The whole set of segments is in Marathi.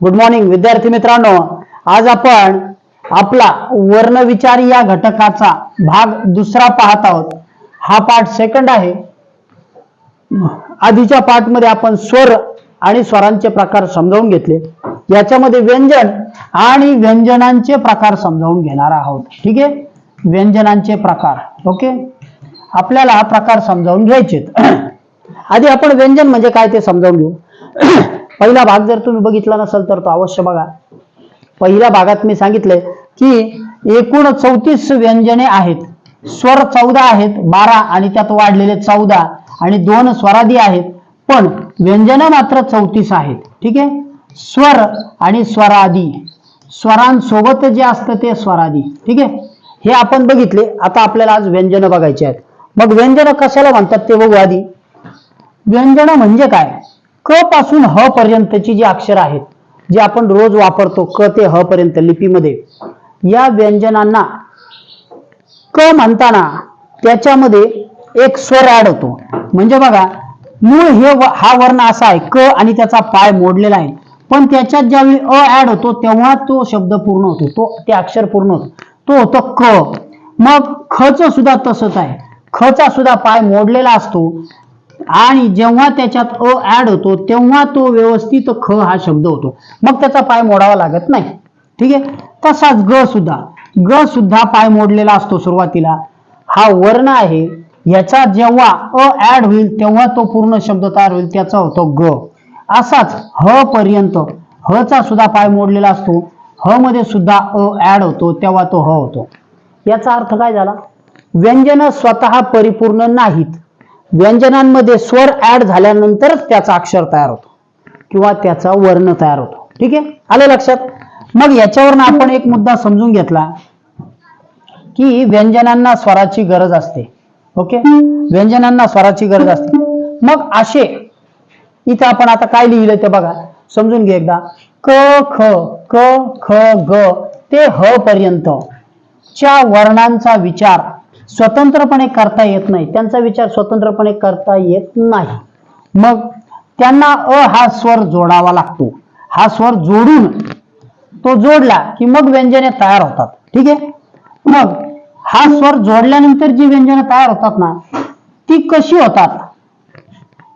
गुड मॉर्निंग विद्यार्थी मित्रांनो. आज आपण आपला वर्णविचार या घटकाचा भाग दुसरा पाहत आहोत. हा पाठ सेकंड आहे. आधीच्या पाठमध्ये आपण स्वर आणि स्वरांचे प्रकार समजावून घेतले. याच्यामध्ये व्यंजन आणि व्यंजनांचे प्रकार समजावून घेणार आहोत. ठीक आहे? व्यंजनांचे प्रकार. ओके? आपल्याला हा प्रकार समजावून घ्यायचे आधी आपण व्यंजन म्हणजे काय ते समजावून घेऊ. पहिला भाग जर तुम्ही बघितला नसेल तर तो अवश्य बघा. पहिल्या भागात मी सांगितले की एकूण चौतीस व्यंजने आहेत. स्वर चौदा आहेत बारा आणि त्यात वाढलेले चौदा आणि दोन स्वरादी आहेत. पण व्यंजन मात्र चौतीस आहेत. ठीक आहे? स्वर आणि स्वरादी. स्वरांसोबत जे असतं ते स्वरादी. ठीक आहे? हे आपण बघितले. आता आपल्याला आज व्यंजन बघायचे आहेत. मग व्यंजन कशाला म्हणतात ते बघू आधी. व्यंजन म्हणजे काय? क पासून ह पर्यंतची जी अक्षर आहेत जे आपण रोज वापरतो क ते ह पर्यंत लिपीमध्ये या व्यंजनांना क म्हणताना त्याच्यामध्ये एक स्वर ऍड होतो. म्हणजे बघा मूळ हे हा वर्ण असा आहे क आणि त्याचा पाय मोडलेला आहे. पण त्याच्यात ज्यावेळी अ ऍड होतो तेव्हा तो शब्द पूर्ण होतो. तो ते अक्षर पूर्ण होतो. तो होतो क. मग खच सुद्धा तसंच आहे. खचा सुद्धा पाय मोडलेला असतो. आणि जेव्हा त्याच्यात अ ऍड होतो तेव्हा तो व्यवस्थित ख हा शब्द होतो. मग त्याचा पाय मोडावा लागत नाही. ठीक आहे? तसाच ग सुद्धा. ग सुद्धा पाय मोडलेला असतो सुरुवातीला. हा वर्ण आहे. याचा जेव्हा अ ऍड होईल तेव्हा तो पूर्ण शब्द तयार होईल त्याचा होतो ग. असाच ह पर्यंत. ह चा सुद्धा पाय मोडलेला असतो. ह मध्ये सुद्धा अ ऍड होतो तेव्हा तो ह होतो. याचा अर्थ काय झाला? व्यंजन स्वतः परिपूर्ण नाहीत. व्यंजनांमध्ये स्वर ऍड झाल्यानंतरच त्याचा अक्षर तयार होतो. किंवा त्याचा वर्ण तयार होतो. ठीक आहे? आलं लक्षात? मग याच्यावरनं आपण एक मुद्दा समजून घेतला की व्यंजनांना स्वराची गरज असते. ओके? व्यंजनांना स्वराची गरज असते. मग असे इथे आपण आता काय लिहिलं ते बघा. समजून घे एकदा. क ख क ख ग ते ह पर्यंत च्या वर्णांचा विचार स्वतंत्रपणे करता येत नाही. त्यांचा विचार स्वतंत्रपणे करता येत नाही. मग त्यांना अ हा स्वर जोडावा लागतो. हा स्वर जोडून तो जोडला की मग व्यंजने तयार होतात. ठीक आहे? मग हा स्वर जोडल्यानंतर जी व्यंजने तयार होतात ना ती कशी होतात?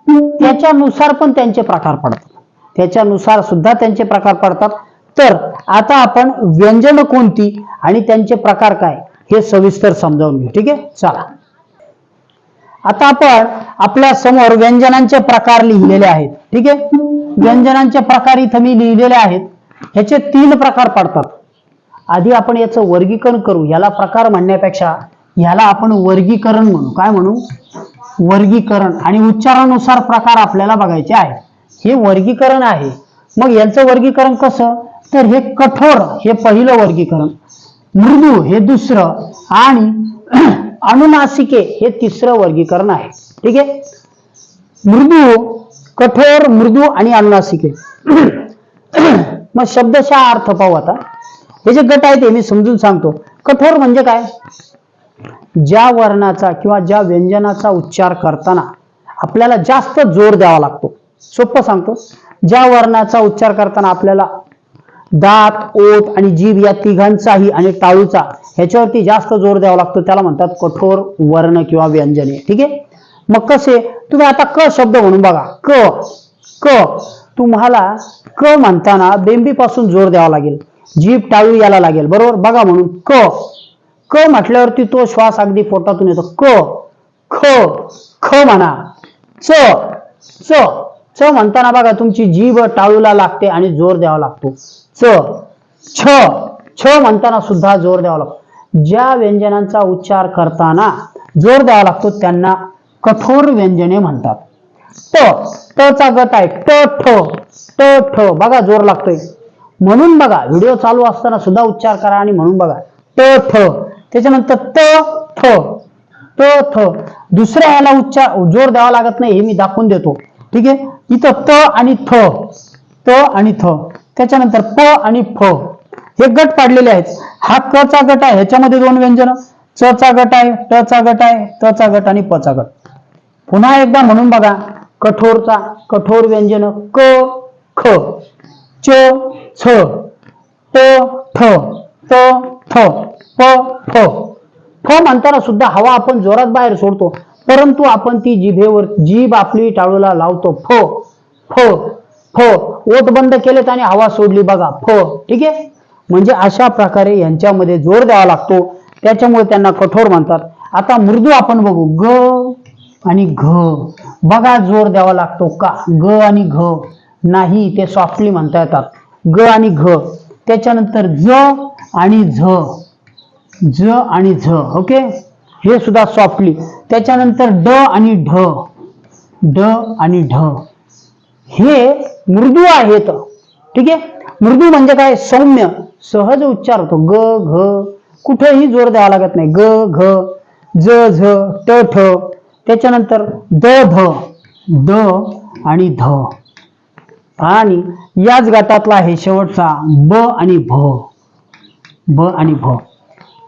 त्याच्यानुसार पण त्यांचे प्रकार पडतात. त्याच्यानुसार सुद्धा त्यांचे प्रकार पडतात. तर आता आपण व्यंजन कोणती आणि त्यांचे प्रकार काय? हे सविस्तर समजावून घेऊ. ठीक आहे? चला. आता आपण आपल्यासमोर व्यंजनांचे प्रकार लिहिलेले आहेत. ठीक आहे? व्यंजनांचे प्रकार इथं मी लिहिलेले आहेत. ह्याचे तीन प्रकार पडतात. आधी आपण याचं वर्गीकरण करू. याला प्रकार म्हणण्यापेक्षा ह्याला आपण वर्गीकरण म्हणू. काय म्हणू? वर्गीकरण. आणि उच्चारानुसार प्रकार आपल्याला बघायचे आहे हे वर्गीकरण आहे. मग यांचं वर्गीकरण कसं? तर हे कठोर हे पहिलं वर्गीकरण. मृदू हे दुसरं आणि अनुनासिके हे तिसरं वर्गीकरण आहे. ठीक आहे? मृदू कठोर मृदू आणि अनुनासिके. मग शब्दशः अर्थ पाहू आता. हे जे गट आहेत ते मी समजून सांगतो. कठोर म्हणजे काय? ज्या वर्णाचा किंवा ज्या व्यंजनाचा उच्चार करताना आपल्याला जास्त जोर द्यावा लागतो. सोपं सांगतो. ज्या वर्णाचा उच्चार करताना आपल्याला दात ओठ आणि जीभ या तिघांचाही आणि टाळूचा ह्याच्यावरती जास्त जोर द्यावा लागतो. त्याला म्हणतात कठोर वर्ण किंवा व्यंजने. ठीक आहे? मग कसे? तुम्ही आता क शब्द म्हणून बघा. क क. तुम्हाला क म्हणताना बेंबीपासून जोर द्यावा लागेल. जीभ टाळू याला लागेल. बरोबर? बघा म्हणून क. क म्हटल्यावरती तो श्वास अगदी पोटातून येतो. क ख ख म्हणा. च च. च म्हणताना बघा तुमची जीभ टाळूला लागते आणि जोर द्यावा लागतो. च छ छ म्हणताना सुद्धा जोर द्यावा लागतो. ज्या व्यंजनांचा उच्चार करताना जोर द्यावा लागतो त्यांना कठोर व्यंजने म्हणतात. ट ट चा गट आहे. ट ठ ट ठ. बघा जोर लागतोय. म्हणून बघा व्हिडिओ चालू असताना सुद्धा उच्चार करा आणि म्हणून बघा. ट ठ. त्याच्यानंतर त थ त थ दुसऱ्या याला उच्चार जोर द्यावा लागत नाही हे मी दाखवून देतो. ठीक आहे? इथं त आणि थ. त आणि थ. त्याच्यानंतर प आणि फ. हे गट पाडलेले आहेत. हा क चा गट आहे. ह्याच्यामध्ये दोन व्यंजन. च चा गट आहे ट चा गट आहे त चा गट आणि प चा गट. पुन्हा एकदा म्हणून बघा. कठोरचा कठोर व्यंजन. क ख. च छ. ट ठ. त थ प फ फ म्हणताना सुद्धा हवा आपण जोरात बाहेर सोडतो. परंतु आपण ती जिभेवर जीभ आपली टाळूला लावतो. फ. फ. हो, फ ओट बंद केलेत आणि हवा सोडली बघा. फ ठीक आहे? म्हणजे अशा प्रकारे यांच्यामध्ये जोर द्यावा लागतो. त्याच्यामुळे त्यांना कठोर म्हणतात. आता मृदू आपण बघू. ग आणि घ. बघा जोर द्यावा लागतो का? ग आणि घ. नाही ते सॉफ्टली म्हणता येतात. ग आणि घ. त्याच्यानंतर ज आणि झ. ज आणि झ ओके? हे सुद्धा सॉफ्टली त्याच्यानंतर ड आणि ढ. ड आणि ढ. हे मृदू आहेत. ठीक आहे? मृदू म्हणजे काय? सौम्य. सहज उच्चार होतो ग घ. कुठेही जोर द्यावा लागत नाही. ग घ ज झ ट ठ. त्याच्यानंतर द ध. द आणि ध. आणि याच गटातला आहे शेवटचा. ब आणि भ. ब आणि भ.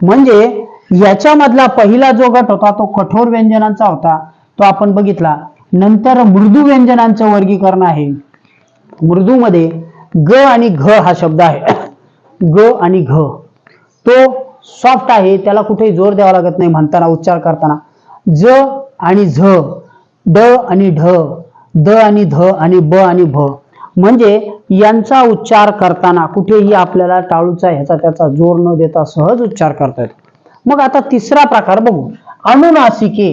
म्हणजे याच्यामधला पहिला जो गट होता तो कठोर व्यंजनांचा होता. तो आपण बघितला. नंतर मृदू व्यंजनांचं वर्गीकरण आहे. मृदूमध्ये ग आणि घ हा शब्द आहे. ग आणि घ. तो सॉफ्ट आहे त्याला कुठेही जोर द्यावा लागत नाही म्हणताना उच्चार करताना. ज आणि झ. ड आणि ढ. द आणि ध आणि ब आणि भ. म्हणजे यांचा उच्चार करताना कुठेही आपल्याला टाळूचा ह्याचा त्याचा जोर न देता सहज उच्चार करता येतो. मग आता तिसरा प्रकार बघू. अनुनासिके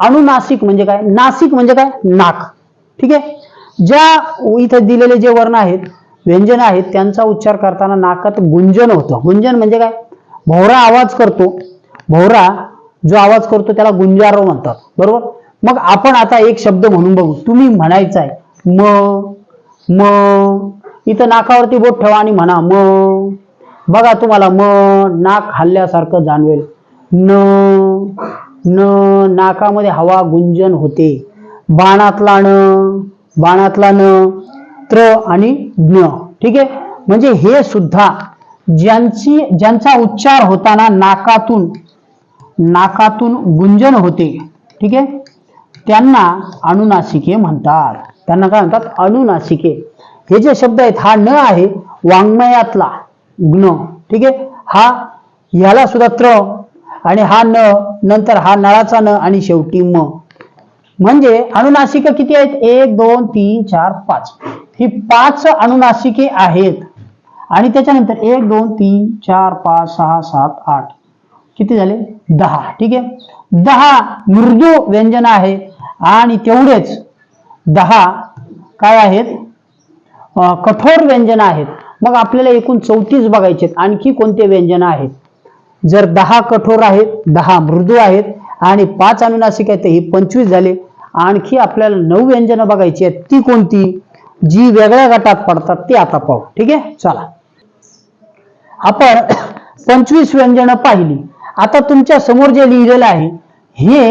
अनुनासिक म्हणजे काय? नासिक म्हणजे काय? नाक. ठीक आहे? ज्या इथे दिलेले जे वर्ण आहेत व्यंजन आहेत त्यांचा उच्चार करताना नाकात गुंजन होतं. गुंजन म्हणजे काय? भोवरा आवाज करतो. भोवरा जो आवाज करतो त्याला गुंजारो म्हणतात. बरोबर? मग आपण आता एक शब्द म्हणून बघू. तुम्ही म्हणायचं आहे म म. इथं नाकावरती बोट ठेवा आणि म्हणा म. बघा तुम्हाला म नाक हल्ल्यासारखं जाणवेल. न. न नाकामध्ये हवा गुंजन होते. बाणातला न बाणातला न त्र आणि ज्ञ. ठीक आहे? म्हणजे हे सुद्धा ज्यांची ज्यांचा उच्चार होताना नाकातून नाकातून गुंजन होते. ठीक आहे? त्यांना अनुनासिके म्हणतात. त्यांना काय म्हणतात? अनुनासिके. हे जे शब्द आहेत हा न आहे वाङ्मयातला ज्ञ. ठीक आहे? हा याला सुद्धा त्र आणि हा न नंतर हा नळाचा न आणि शेवटी म. म्हणजे अनुनासिक किती आहेत? एक दोन तीन चार पाच. ही पाच अनुनासिके आहेत. आणि त्याच्यानंतर एक दोन तीन चार पाच सहा सात आठ. किती झाले? दहा. ठीक आहे? दहा मृदू व्यंजन आहे. आणि तेवढेच दहा काय आहेत? कठोर व्यंजन आहेत. मग आपल्याला एकूण चौतीस बघायचे आहेत आणखी कोणते व्यंजन आहेत? जर दहा कठोर आहेत दहा मृदू आहेत आणि पाच अनुनासिक आहेत हे ही पंचवीस झाले. आणखी आपल्याला नऊ व्यंजनं बघायची आहेत. ती कोणती? जी वेगळ्या गटात पडतात ती आता पाहू. ठीक आहे? चला. आपण पंचवीस व्यंजनं पाहिली. आता तुमच्यासमोर जे लिहिलेलं आहे हे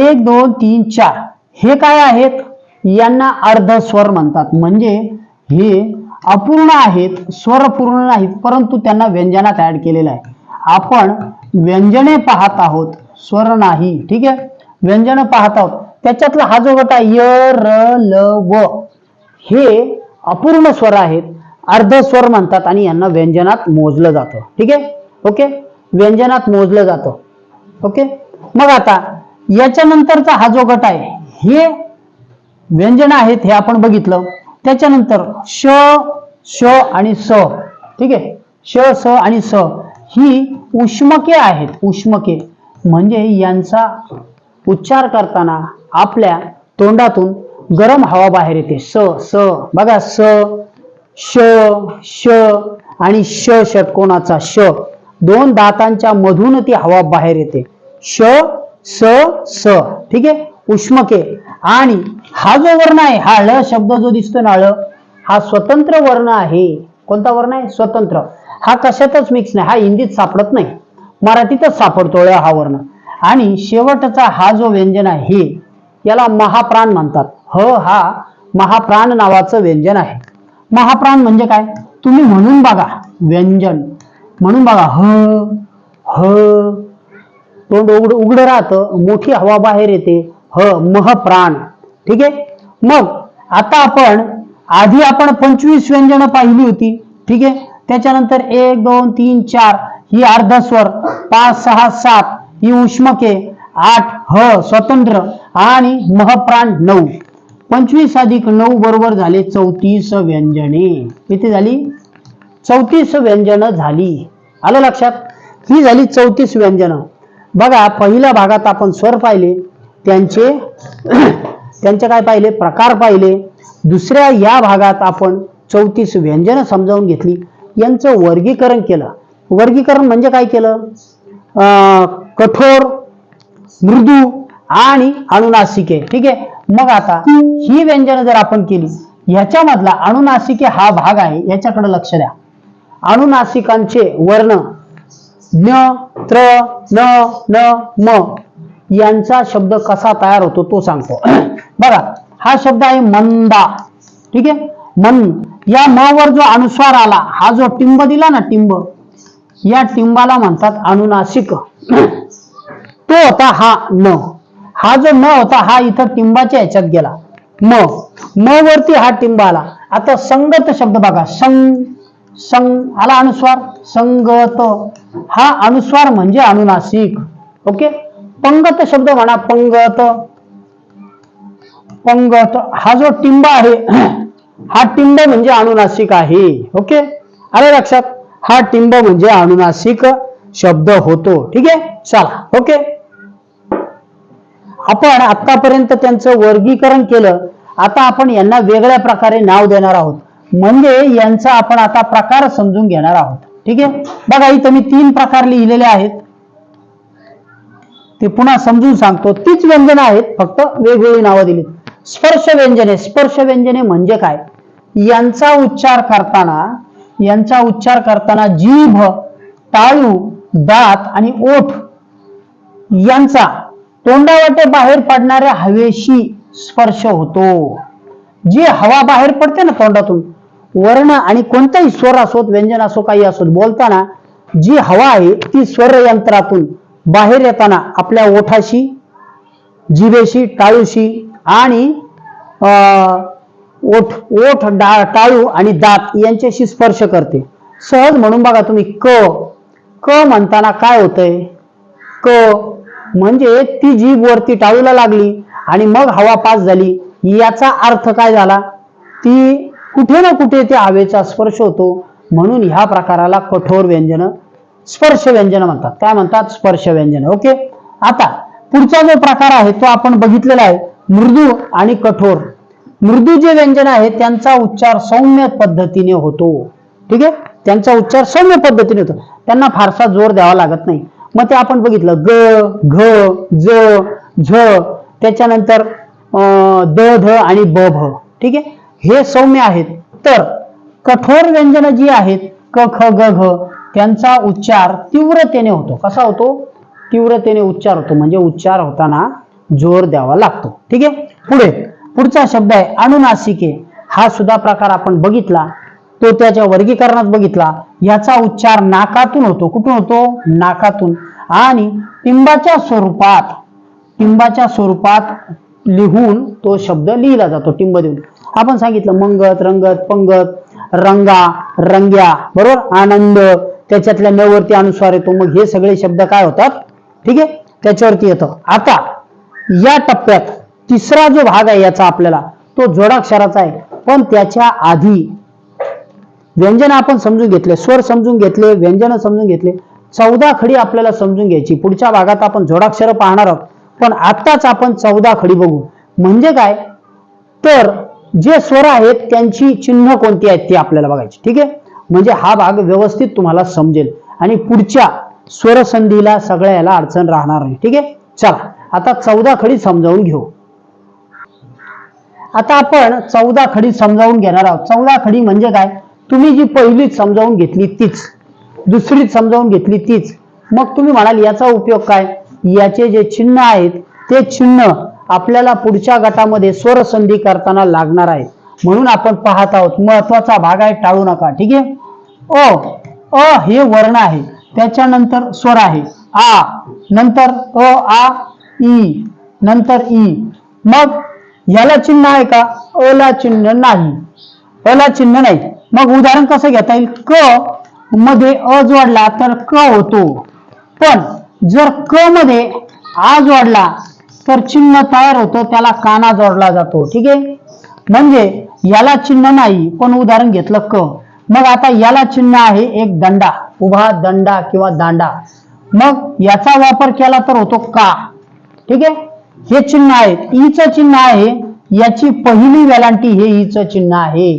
एक दोन तीन चार. हे काय आहेत? यांना अर्ध स्वर म्हणतात. म्हणजे हे अपूर्ण आहेत स्वर पूर्ण नाहीत परंतु त्यांना व्यंजनात ऍड केलेलं आहे. आपण व्यंजने पाहत आहोत स्वर नाही ठीक आहे? व्यंजन पाहत आहोत. त्याच्यातला हा जो गट आहे य र ल व हे अपूर्ण स्वर आहेत अर्ध स्वर म्हणतात आणि यांना व्यंजनात मोजलं जातं. ठीक आहे? ओके? व्यंजनात मोजलं जातं. ओके? मग आता याच्यानंतरचा हा जो गट आहे हे व्यंजन आहेत हे आपण बघितलं. त्याच्यानंतर श श आणि स. ठीक आहे? श स आणि स. ही उष्मके आहेत. उष्मके म्हणजे यांचा उच्चार करताना आपल्या तोंडातून गरम हवा बाहेर येते. स स बघा स श श आणि श षटकोणाचा श. दोन दातांच्या मधून ती हवा बाहेर येते. श स स. ठीक आहे? उष्मके. आणि हा जो वर्ण आहे हा ळ शब्द जो दिसतो ना ळ हा स्वतंत्र वर्ण आहे. कोणता वर्ण आहे? स्वतंत्र. हा कशातच मिक्स नाही हा हिंदीत सापडत नाही. मराठीतच सापडतो ळ हा वर्ण. आणि शेवटचा हा जो व्यंजन आहे हे याला महाप्राण म्हणतात. ह हा महाप्राण नावाचं व्यंजन आहे. महाप्राण म्हणजे काय? तुम्ही म्हणून बघा व्यंजन. म्हणून बघा ह ह. तोंड उघड उघडं राहतं मोठी हवा बाहेर येते. ह महप्राण. ठीक आहे? मग आता आपण आधी आपण पंचवीस व्यंजनं पाहिली होती. ठीक आहे? त्याच्यानंतर एक दोन तीन चार ही अर्धस्वर पाच सहा सात ही उष्मके आठ ह स्वतंत्र आणि महप्राण नऊ. पंचवीस अधिक नऊ बरोबर झाले चौतीस व्यंजने. किती झाली चौतीस व्यंजनं झाली. आलं लक्षात? ही झाली चौतीस व्यंजनं. बघा पहिल्या भागात आपण स्वर पाहिले त्यांचे त्यांचे काय पाहिले? प्रकार पाहिले. दुसऱ्या या भागात आपण चौतीस व्यंजनं समजावून घेतली. यांचं वर्गीकरण केलं. वर्गीकरण म्हणजे काय केलं? अं, कठोर मृदू आणि अनुनासिके ठीक आहे? मग आता ही व्यंजन जर आपण केली ह्याच्यामधला अनुनासिके हा भाग आहे याच्याकडे लक्ष द्या. अनुनासिकांचे वर्ण न त्र न न म यांचा शब्द कसा तयार होतो तो सांगतो. बघा हा शब्द आहे मंदा. ठीक आहे? मन. या म वर जो अनुस्वार आला हा जो टिंब दिला ना टिंब या टिंबाला म्हणतात अनुनासिक. तो होता हा न. हा जो न होता हा इथं टिंबाच्या ह्याच्यात गेला. म म वरती हा टिंब आला. आता संगत शब्द बघा. संग संग आला अनुस्वार. संगत. हा अनुस्वार म्हणजे अनुनासिक. ओके? पंगत शब्द म्हणा पंगत. पंगत. हा जो टिंब आहे हा टिंब म्हणजे अनुनासिक आहे. ओके? अरे लक्षात? हा टिंब म्हणजे अनुनासिक शब्द होतो. ठीक आहे? चला. ओके? आपण आतापर्यंत त्यांचं वर्गीकरण केलं. आता आपण यांना वेगळ्या प्रकारे नाव देणार आहोत. म्हणजे यांचा आपण आता प्रकार समजून घेणार आहोत. ठीक आहे? बघा इथं मी तीन प्रकार लिहिलेले आहेत. ते पुन्हा समजून सांगतो. तीच व्यंजनं आहेत. फक्त वेगवेगळी नावं दिली स्पर्श व्यंजने स्पर्श व्यंजने म्हणजे काय? यांचा उच्चार करताना यांचा उच्चार करताना जीभ टाळू दात आणि ओठ यांचा तोंडावाटे बाहेर पडणाऱ्या हवेशी स्पर्श होतो. जी हवा बाहेर पडते ना तोंडातून वर्ण आणि कोणताही स्वर असोत व्यंजन असो काही असोत बोलताना जी हवा आहे ती स्वर यंत्रातून बाहेर येताना आपल्या ओठाशी जिभेशी टाळूशी आणि अं, ओठ ओठ डा टाळू आणि दात यांच्याशी स्पर्श करते. सहज म्हणून बघा तुम्ही क. क म्हणताना काय होतंय? क म्हणजे ती जीभ वरती टाळूला लागली आणि मग हवा पास झाली. याचा अर्थ काय झाला? ती कुठे ना कुठे त्या हवेचा स्पर्श होतो. म्हणून ह्या प्रकाराला कठोर व्यंजन स्पर्श व्यंजन म्हणतात. काय म्हणतात? स्पर्श व्यंजन. ओके? आता पुढचा जो प्रकार आहे तो आपण बघितलेला आहे. मृदू आणि कठोर. मृदू जे व्यंजन आहे त्यांचा उच्चार सौम्य पद्धतीने होतो. ठीक आहे? त्यांचा उच्चार सौम्य पद्धतीने होतो. त्यांना फारसा जोर द्यावा लागत नाही. मग ते आपण बघितलं ग घ ज झ त्याच्यानंतर अं, द ध आणि ब भ. ठीक आहे? हे सौम्य आहेत. तर कठोर व्यंजन जी आहेत क ख ग घ त्यांचा उच्चार तीव्रतेने होतो. कसा होतो? तीव्रतेने उच्चार होतो. म्हणजे उच्चार होताना जोर द्यावा लागतो. ठीक आहे? पुढे. पुढचा शब्द आहे अनुनासिके हा सुद्धा प्रकार आपण बघितला. तो त्याच्या वर्गीकरणात बघितला. याचा उच्चार नाकातून होतो. कुठून होतो? नाकातून. आणि टिंबाच्या स्वरूपात टिंबाच्या स्वरूपात लिहून तो शब्द लिहिला जातो टिंब देऊन. आपण सांगितलं मंगत रंगत पंगत रंगा रंग्या बरोबर? आनंद त्याच्यातल्या नवरती अनुस्वार येतो. मग हे सगळे शब्द काय होतात? ठीक आहे? त्याच्यावरती येतं. आता या टप्प्यात तिसरा जो भाग आहे याचा आपल्याला तो जोडाक्षराचा आहे. पण त्याच्या आधी व्यंजन आपण समजून घेतले स्वर समजून घेतले व्यंजन समजून घेतले चौदा खडी आपल्याला समजून घ्यायची. पुढच्या भागात आपण जोडाक्षर पाहणार आहोत. पण आत्ताच आपण चौदा खडी बघू. म्हणजे काय? तर जे स्वर आहेत त्यांची चिन्ह कोणती आहेत ती आपल्याला बघायची. ठीक आहे? म्हणजे हा भाग व्यवस्थित तुम्हाला समजेल. आणि पुढच्या स्वरसंधीला सगळ्या याला अडचण राहणार नाही. ठीक आहे? चला. आता चौदा खडी समजावून घेऊ. आता आपण चौदा खडी समजावून घेणार आहोत. चौदा खडी म्हणजे काय? तुम्ही जी पहिलीच समजावून घेतली तीच. दुसरीच समजावून घेतली तीच. मग तुम्ही म्हणाल याचा उपयोग काय? याचे जे चिन्ह आहेत ते चिन्ह आपल्याला पुढच्या गटामध्ये स्वरसंधी करताना लागणार आहे म्हणून आपण पाहत आहोत. महत्त्वाचा भाग आहे टाळू नका. ठीक आहे? अ अ हे वर्ण आहे. त्याच्यानंतर स्वर आहे. आ नंतर अ आ ई नंतर ई. मग याला चिन्ह आहे का? ओला चिन्ह नाही. ओला चिन्ह नाही. मग उदाहरण कसं घेता येईल? क मध्ये अ जोडला तर क होतो. पण जर क मध्ये आ जोडला तर चिन्ह तयार होतो त्याला काना जोडला जातो. ठीक आहे? म्हणजे याला चिन्ह नाही पण उदाहरण घेतलं क. मग आता याला चिन्ह आहे एक दंडा. उभा दंडा किंवा दांडा. मग याचा वापर केला तर होतो का? ठीक आहे? हे चिन्ह आहे ईचं चिन्ह आहे याची पहिली वेलांटी हे ईचं चिन्ह आहे.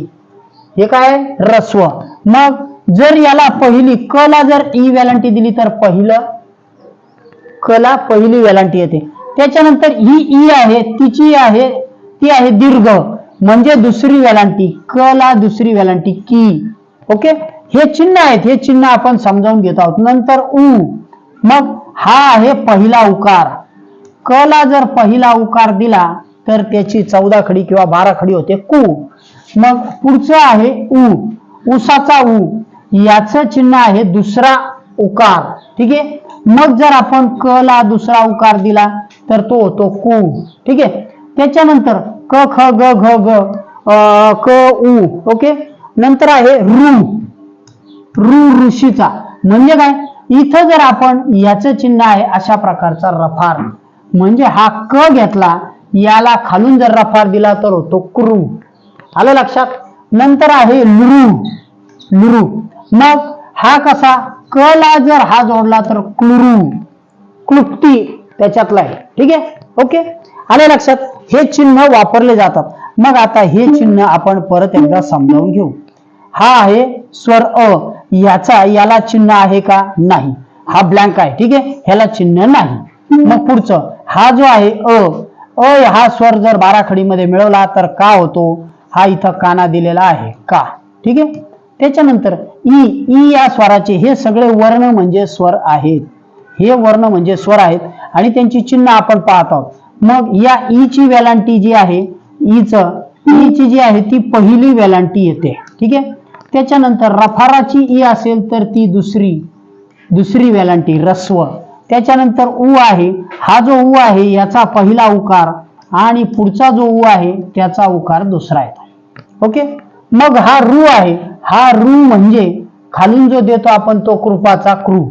हे काय? रस्व मग जर याला पहिली क ला जर ई वेलांटी दिली तर पहिलं? कला पहिली वेलांटी येते. त्याच्यानंतर ही ई आहे तिची आहे ती आहे दीर्घ. म्हणजे दुसरी वेलांटी कला दुसरी वेलांटी की. ओके? हे चिन्ह आहेत हे चिन्ह आपण समजावून घेत आहोत. नंतर उ. मग हा आहे पहिला उकार. क ला जर पहिला उकार दिला तर त्याची चौदा खडी किंवा बारा खडी होते कु. मग पुढचं आहे उ. उसाचा उ. याचं चिन्ह आहे दुसरा उकार. ठीक आहे? मग जर आपण क ला दुसरा उकार दिला तर तो होतो कु. ठीक आहे? त्याच्यानंतर क ख ग घ ग क उ. ओके? नंतर आहे रू रू ऋषीचा. म्हणजे काय? इथं जर आपण याचं चिन्ह आहे अशा प्रकारचा रफार. म्हणजे हा क घेतला याला खालून जर रफार दिला तर होतो क्रू. आलं लक्षात? नंतर आहे लुरू. लुरू. मग हा कसा? क ला जर हा जोडला तर क्लुरू. क्लुप्ती त्याच्यातला आहे. ठीक आहे? ओके? आले लक्षात? हे चिन्ह वापरले जातात. मग आता हे चिन्ह आपण परत एकदा समजावून घेऊ. हा आहे स्वर अ. याचा याला चिन्ह आहे का? नाही. हा ब्लँक आहे. ठीक आहे? ह्याला चिन्ह नाही. मग पुढचं. हा जो आहे अ अ हा स्वर जर बाराखडीमध्ये मिळवला तर का होतो? हा इथं काना दिलेला आहे का? ठीक आहे? त्याच्यानंतर ई ई या स्वराचे हे सगळे वर्ण म्हणजे स्वर आहेत. हे वर्ण म्हणजे स्वर आहेत आणि त्यांची चिन्ह आपण पाहत आहोत. मग या ईची ची वेलांटी जी आहे ईच ईची जी आहे ती पहिली वेलांटी येते. ठीक आहे? त्याच्यानंतर रफाराची ई असेल तर ती दुसरी दुसरी वेलांटी रस्व. त्याच्यानंतर उ आहे. हा जो उ आहे याचा पहिला उकार आणि पुढचा जो उ आहे त्याचा उकार दुसरा येतो. ओके? मग हा रु आहे. हा रु म्हणजे खालून जो देतो आपण तो कृपाचा क्रू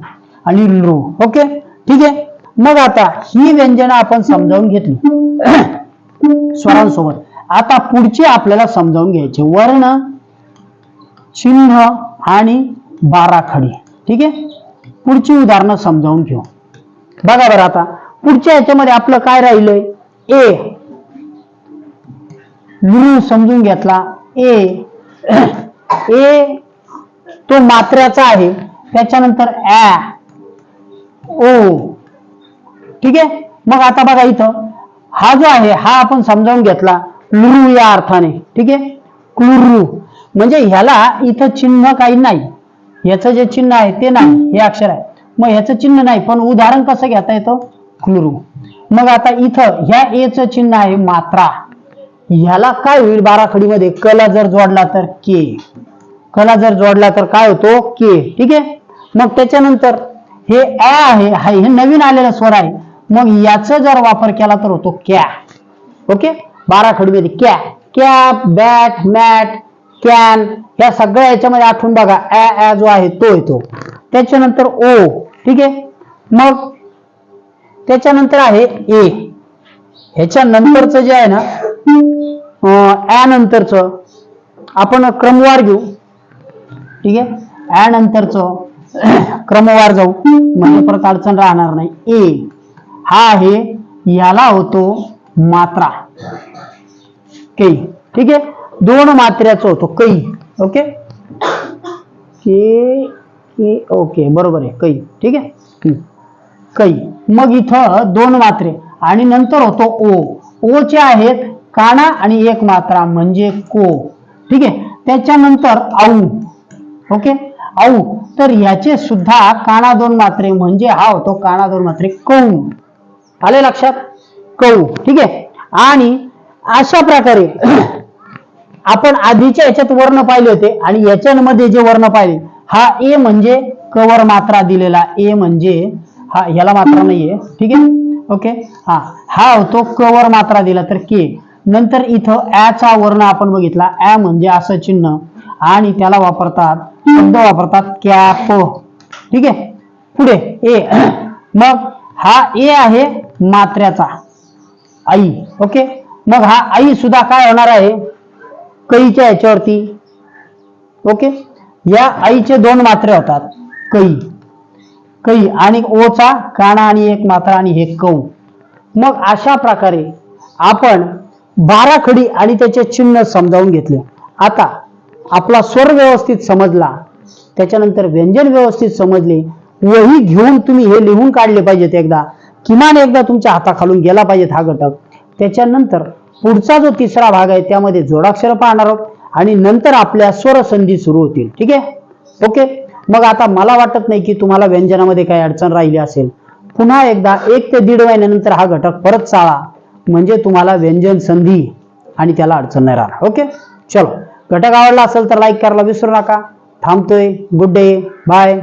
आणि रु ओके? ठीक आहे? मग आता ही व्यंजनं आपण समजावून घेतली. स्वरांसोबत. आता पुढची आपल्याला समजावून घ्यायचे. वर्ण चिन्ह आणि बाराखडी. ठीक आहे? पुढची उदाहरणं समजावून घेऊ. बघा बरं आता पुढच्या याच्यामध्ये आपलं काय राहिलंय? ए. म्हणून समजून घेतला. ए. ए. तो मात्र्याचा आहे. त्याच्यानंतर ओ. ठीक आहे? मग आता बघा इथं. हा जो आहे हा आपण समजावून घेतला. लुरू या अर्थाने. ठीक आहे? क्लुरू म्हणजे ह्याला इथं चिन्ह काही नाही. याचं जे चिन्ह आहे ते नाही. हे अक्षर आहे. मग ह्याचं चिन्ह नाही पण उदाहरण कसं घेता येतं? क्लुरू. मग आता इथं ह्या एचं चिन्ह आहे मात्रा. ह्याला काय होईल बाराखडीमध्ये? कला जर जोडला तर के कला जर जोडला तर काय होतो? के ठीक आहे? मग त्याच्यानंतर हे ऍ आहे हे नवीन आलेला स्वर आहे. मग याचा जर वापर केला तर होतो क्या ओके? बाराखडीमध्ये क्या कॅप बॅट मॅट कॅन या सगळ्या याच्यामध्ये आठवून बघा. ऍ ऍ जो आहे तो येतो. त्याच्यानंतर ओ ठीक आहे? मग त्याच्यानंतर आहे ए. ह्याच्या नंतरचं जे आहे ना ॲ नंतरचं आपण क्रमवार घेऊ. ठीक आहे? ॲ नंतरचं क्रमवार जाऊ. म्हणजे परत अडचण राहणार नाही. ए. हा आहे याला होतो मात्रा. कै. ठीक आहे? दोन मात्र्याचं होतो कै. ओके? के के ओके बरोबर आहे. कै ठीक आहे? कै मग इथं दोन मात्रे. आणि नंतर होतो ओ. ओ चे आहेत काना आणि एक मात्रा म्हणजे को. ठीक आहे? त्याच्यानंतर आऊ ओके आऊ तर याचे सुद्धा काना दोन मात्रे म्हणजे हा होतो काना दोन मात्रे कौ. आले लक्षात? कौ. ठीक आहे? आणि अशा प्रकारे आपण आधीच्या याच्यात वर्ण पाहिले होते. आणि याच्यामध्ये जे वर्ण पाहिले हा ए म्हणजे कवर मात्रा दिलेला ए म्हणजे हा याला मात्रा नाहीये. ठीक आहे? ओके? हा. हा होतो कवर मात्रा दिला तर के नंतर इथं ॲचा वर्ण आपण बघितला. ॲ म्हणजे असं चिन्ह. आणि त्याला वापरतात शब्द वापरतात कॅप. ठीक आहे? पुढे ए मग हा ए आहे मात्र्याचा. आई. ओके? मग हा आई सुद्धा काय होणार आहे? कैच्या याच्यावरती. ओके? या आईचे दोन मात्रे होतात. कई. कई आणि ओचा काना आणि एक मात्रा आणि हे कौ. मग अशा प्रकारे आपण बारा खडी आणि त्याचे चिन्ह समजावून घेतले. आता आपला स्वर व्यवस्थित समजला. त्याच्यानंतर व्यंजन व्यवस्थित समजले. वही घेऊन तुम्ही हे लिहून काढले पाहिजेत एकदा. किमान एकदा तुमच्या हाताखालून गेला पाहिजेत हा घटक. त्याच्यानंतर पुढचा जो तिसरा भाग आहे त्यामध्ये जोडाक्षर पाहणार आहोत. आणि नंतर आपल्या स्वरसंधी सुरू होतील. ठीक आहे? ओके मग आता मला वाटत नाही की तुम्हाला व्यंजनामध्ये काही अडचण राहिली असेल. पुन्हा एकदा एक ते दीड महिन्यानंतर हा घटक परत चाळा. म्हणजे तुम्हाला व्यंजन संधी आणि त्याला अडचण नाही राहणार. ओके चलो. घटक आवडला असेल तर लाईक करायला विसरू नका. थांबतोय. Good day bye